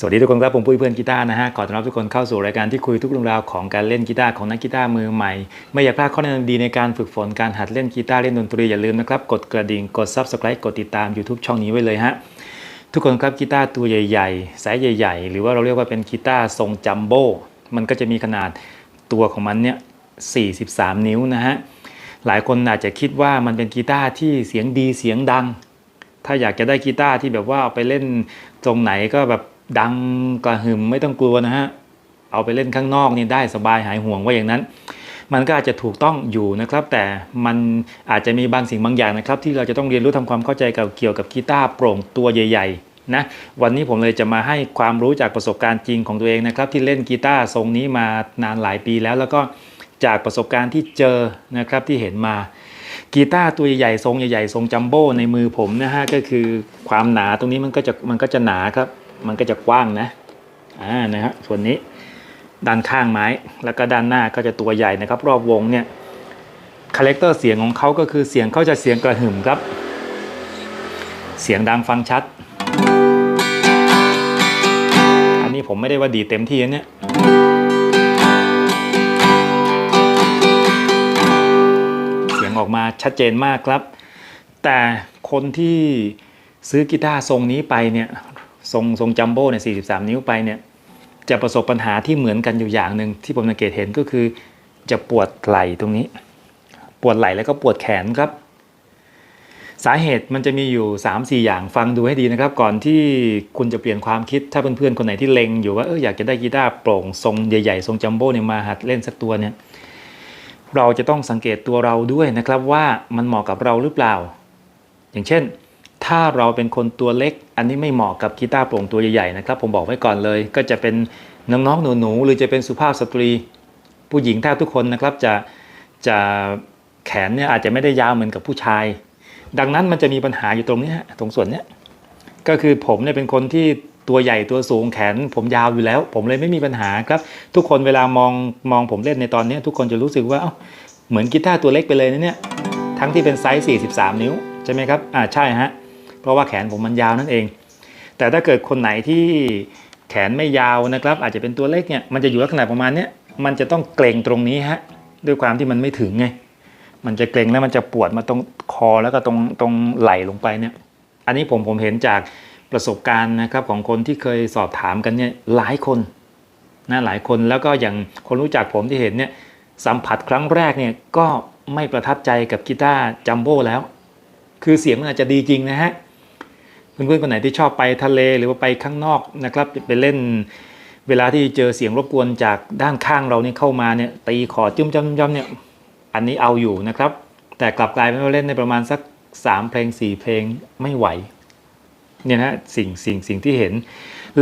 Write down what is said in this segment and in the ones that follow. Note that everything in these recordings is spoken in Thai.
สวัสดีทุกคนครับผมปุ้ยเพื่อนกีตาร์นะฮะขอต้อนรับทุกคนเข้าสู่รายการที่คุยทุกเรื่องราวของการเล่นกีตาร์ของนักกีตาร์มือใหม่ ไม่อยากพลาดข้อแนะนำดีในการฝึกฝนการหัดเล่นกีตาร์เล่นดนตรีอย่าลืมนะครับกดกระดิ่งกด Subscribe กดติดตาม YouTube ช่องนี้ไว้เลยฮะทุกคนครับกีตาร์ตัวใหญ่ๆไซส์ใหญ่ ๆ หรือว่าเราเรียกว่าเป็นกีตาร์ทรงจัมโบ้มันก็จะมีขนาดตัวของมันเนี่ย43 นิ้วนะฮะ หลายคนอาจจะคิดว่ามันเป็นกีตาร์ที่เสียงดีเสียงดัง ถ้าอยากจะได้กีตาร์ที่แบบว่าเอาไปเล่นตรงไหนก็แบบดังกระหึ่มไม่ต้องกลัวนะฮะ เอาไปเล่นข้างนอกนี่ได้สบายหายห่วงว่าอย่างนั้น มันก็อาจจะถูกต้องอยู่นะครับ แต่มันอาจจะมีบางสิ่งบางอย่างนะครับ ที่เราจะต้องเรียนรู้ทำความเข้าใจกับเกี่ยวกับกีตาร์โปร่งตัวใหญ่ๆนะวันนี้ผมเลยจะมาให้ความรู้จากประสบการณ์จริงของตัวเองนะครับ ที่เล่นกีตาร์ทรงนี้มานานหลายปีแล้วแล้วก็ จากประสบการณ์ที่เจอนะครับที่เห็นมากีตาร์ตัวใหญ่ๆทรงใหญ่ๆทรงจัมโบ้ในมือผมนะฮะก็คือความหนาตรงนี้มันก็จะมันก็จะหนาครับ มันก็จะกว้างนะอ่านะฮะส่วนนี้ด้านข้างไม้แล้วก็ด้านหน้าก็จะตัวใหญ่นะครับรอบวงเนี่ยคาแรคเตอร์เสียงของเขาก็คือเสียงเขาจะเสียงกระหึ่มครับ เสียงดังฟังชัด อันนี้ผมไม่ได้ว่าดีเต็มที่นะเนี่ย ออกมาชัดเจนมากครับ แต่คนที่ซื้อกีตาร์ทรงนี้ไปเนี่ยทรงทรงจัมโบ้เนี่ย43 นิ้วไปเนี่ยจะประสบปัญหาที่เหมือนกันอยู่อย่างหนึ่งที่ผมสังเกตเห็นก็คือ จะปวดไหล่ตรงนี้ ปวดไหล่แล้วก็ปวดแขนครับ สาเหตุมันจะมีอยู่ 3-4 อย่างฟังดูให้ดีนะครับ ก่อนที่คุณจะเปลี่ยนความคิดถ้าเพื่อนๆคนไหนที่เล็งอยู่ว่าเอออยากจะได้กีตาร์โปร่งทรงใหญ่ๆ ทรงจัมโบ้เนี่ยมาหัดเล่นสักตัวเนี่ย เราจะต้องสังเกตตัวเราด้วยนะครับว่ามันเหมาะกับเราหรือเปล่า อย่างเช่น ถ้าเราเป็นคนตัวเล็ก อันนี้ไม่เหมาะกับกีตาร์โปร่งตัวใหญ่ๆนะครับ ผมบอกไว้ก่อนเลย ก็จะเป็นน้องๆหนูๆหรือจะเป็นสุภาพสตรี ผู้หญิงแทบทุกคนนะครับจะจะแขนเนี่ยอาจจะไม่ได้ยาวเหมือนกับผู้ชาย ดังนั้นมันจะมีปัญหาอยู่ตรงนี้ฮะตรงส่วนเนี้ยก็คือผมเนี่ยเป็นคนที่ ตัวใหญ่ตัวสูงแขน ผมยาวอยู่แล้ว ผมเลยไม่มีปัญหาครับ ทุกคนเวลามองมองผมเล่นในตอนนี้ ทุกคนจะรู้สึกว่าเอ้าเหมือนกีตาร์ตัวเล็กไปเลยนะเนี่ยทั้งที่เป็นไซส์ 43 นิ้วใช่ไหมครับอ่าใช่ฮะเพราะว่าแขนผมมันยาวนั่นเอง แต่ถ้าเกิดคนไหนที่แขนไม่ยาวนะครับ อาจจะเป็นตัวเล็กเนี่ยมันจะอยู่ลักษณะประมาณนี้มันจะต้องเกรงตรงนี้ฮะด้วยความที่มันไม่ถึงไง มันจะเกรงแล้วมันจะปวดมาตรงคอแล้วก็ตรงตรงไหล่ลงไปเนี่ย อันนี้ผมผมเห็นจาก ประสบการณ์นะครับของคนที่เคยสอบถามกันเนี่ยหลายคนนะหลายคนแล้วก็อย่างคนรู้จักผมที่เห็นเนี่ยสัมผัสครั้งแรกเนี่ยก็ไม่ประทับใจกับกีตาร์จัมโบ้แล้ว คือเสียงมันอาจจะดีจริงนะฮะเพื่อนๆคนไหนที่ชอบไปทะเลหรือว่าไปข้างนอกนะครับไปเล่น เวลาที่เจอเสียงรบกวนจากด้านข้างเราเนี่ยเข้ามาเนี่ยตีคอจุ้มจ้ำจ้ำเนี่ยอันนี้เอาอยู่นะครับ แต่กลับกลายเป็นว่าเล่นในประมาณสัก 3 เพลง 4 เพลงไม่ไหว เนี่ยนะสิ่งสิ่งสิ่งที่เห็น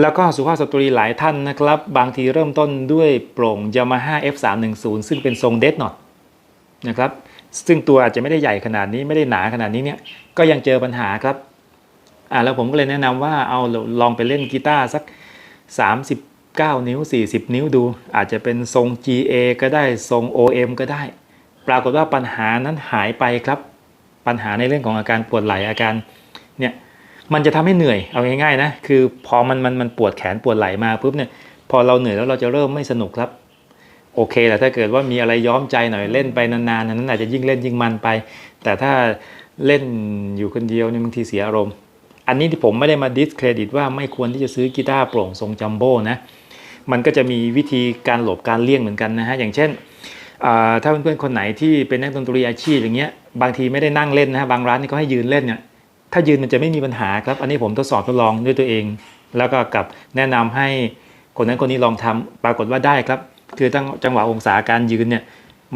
แล้วก็สุภาพสตรีหลายท่านนะครับ บางทีเริ่มต้นด้วยโปร่ง Yamaha F310 ซึ่งเป็นทรงเดดนอตนะครับซึ่งตัวอาจจะไม่ได้ใหญ่ขนาดนี้ไม่ได้หนาขนาดนี้เนี่ยก็ยังเจอปัญหาครับอ่าแล้วผมก็เลยแนะนำว่าเอาลองไปเล่นกีตาร์สัก 39 นิ้ว 40 นิ้วดู อาจจะเป็นทรง GA ก็ได้ทรง OM ก็ได้ ปรากฏว่าปัญหานั้นหายไปครับ ปัญหาในเรื่องของอาการปวดไหล่อาการเนี่ย มันจะทำให้เหนื่อยเอาง่ายๆนะคือพอมันมันมันปวดแขนปวดไหล่มาปุ๊บเนี่ยพอเราเหนื่อยแล้วเราจะเริ่มไม่สนุกครับโอเคแต่ถ้าเกิดว่ามีอะไรย้อมใจหน่อยเล่นไปนานๆนั้นอาจจะยิ่งเล่นยิ่งมันไป แต่ถ้าเล่นอยู่คนเดียวเนี่ยบางทีเสียอารมณ์ อันนี้ที่ผมไม่ได้มาดิสเครดิตว่าไม่ควรที่จะซื้อกีตาร์โปร่งทรงจัมโบ้นะมันก็จะมีวิธีการหลบการเลี่ยงเหมือนกันนะฮะอย่างเช่นถ้าเพื่อนๆคนไหนที่เป็นนักดนตรีอาชีพอย่างเงี้ยบางทีไม่ได้นั่งเล่นนะฮะบางร้านนี่ก็ให้ยืนเล่นเนี่ย ถ้ายืนมันจะไม่มีปัญหาครับ อันนี้ผมทดสอบทดลองด้วยตัวเอง แล้วก็กับแนะนำให้คนนั้นคนนี้ลองทำปรากฏว่าได้ครับ คือตั้งจังหวะองศาการยืนเนี่ย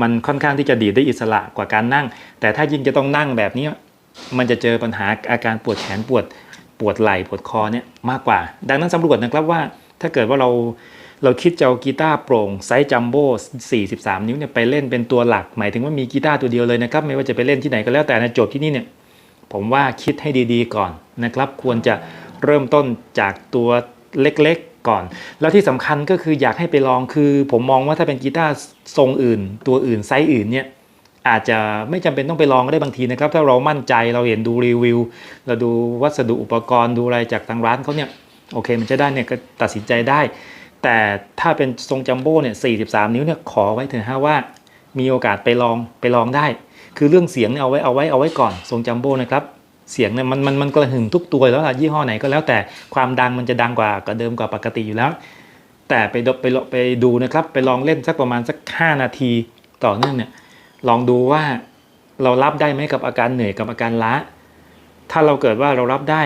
มันค่อนข้างที่จะดีดได้อิสระกว่าการนั่ง แต่ถ้ายิ่งจะต้องนั่งแบบนี้ มันจะเจอปัญหาอาการปวดแขนปวดปวดไหล่ปวดคอเนี่ยมากกว่า ดังนั้นสำรวจนะครับว่าถ้าเกิดว่าเราเราคิดจะเอากีตาร์โปร่งไซส์จัมโบ้43 นิ้วเนี่ยไปเล่นเป็นตัวหลัก หมายถึงว่ามีกีตาร์ตัวเดียวเลยนะครับ ไม่ว่าจะไปเล่นที่ไหนก็แล้วแต่ในโจทย์ที่นี่เนี่ย ผมว่าคิดให้ดีๆก่อนนะครับ ควรจะเริ่มต้นจากตัวเล็กๆก่อน แล้วที่สำคัญก็คืออยากให้ไปลองคือ ผมมองว่าถ้าเป็นกีตาร์ทรงอื่น ตัวอื่นไซส์อื่นเนี่ยอาจจะไม่จำเป็นต้องไปลองก็ได้บางทีนะครับ ถ้าเรามั่นใจเราเห็นดูรีวิว เราดูวัสดุอุปกรณ์ดูอะไรจากทางร้านเขาเนี่ยโอเคมันจะได้เนี่ยก็ตัดสินใจได้ แต่ถ้าเป็นทรงจัมโบ้เนี่ย43 นิ้วเนี่ยขอไว้เถอะฮะว่า มีโอกาสไปลองไปลองได้ คือเรื่องเสียงเนี่ยเอาไว้เอาไว้เอาไว้ก่อนทรงจัมโบ้นะครับเสียงเนี่ยมันมันมันกระหึ่มทุกตัวแล้วล่ะยี่ห้อไหนก็แล้วแต่ความดังมันจะดังกว่ากว่าเดิมกว่าปกติอยู่แล้ว แต่ไปดูไปไปดูนะครับ ไปลองเล่นสักประมาณสัก 5 นาทีต่อเนื่องเนี่ยลองดูว่าเรารับได้ไหมกับอาการเหนื่อยกับอาการล้า ถ้าเราเกิดว่าเรารับได้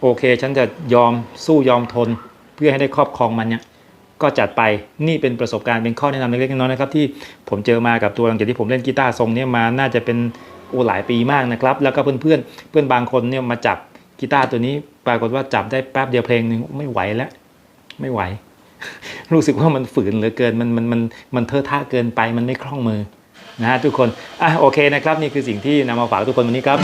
โอเค ฉันจะยอมสู้ยอมทน เพื่อให้ได้ครอบครองมันเนี่ย ก็จัดไปนี่เป็นประสบการณ์เป็นข้อแนะนำเล็กๆน้อยๆนะครับที่ผมเจอมากับตัวหลังจากที่ผมเล่นกีตาร์ทรงเนี้มาน่าจะเป็นโอ้หลายปีมากนะครับ แล้วก็เพื่อนๆเพื่อนบางคนเนี่ยมาจับกีตาร์ตัวนี้ปรากฏว่าจับได้แป๊บเดียวเพลงหนึ่งไม่ไหวแล้ว ไม่ไหว รู้สึกว่ามันฝืนเหลือเกินมันมันมันมันเทอะทะเกินไปมันไม่คล่องมือนะฮะทุกคนอะโอเคนะครับ นี่คือสิ่งที่นำมาฝากทุกคนวันนี้ครับ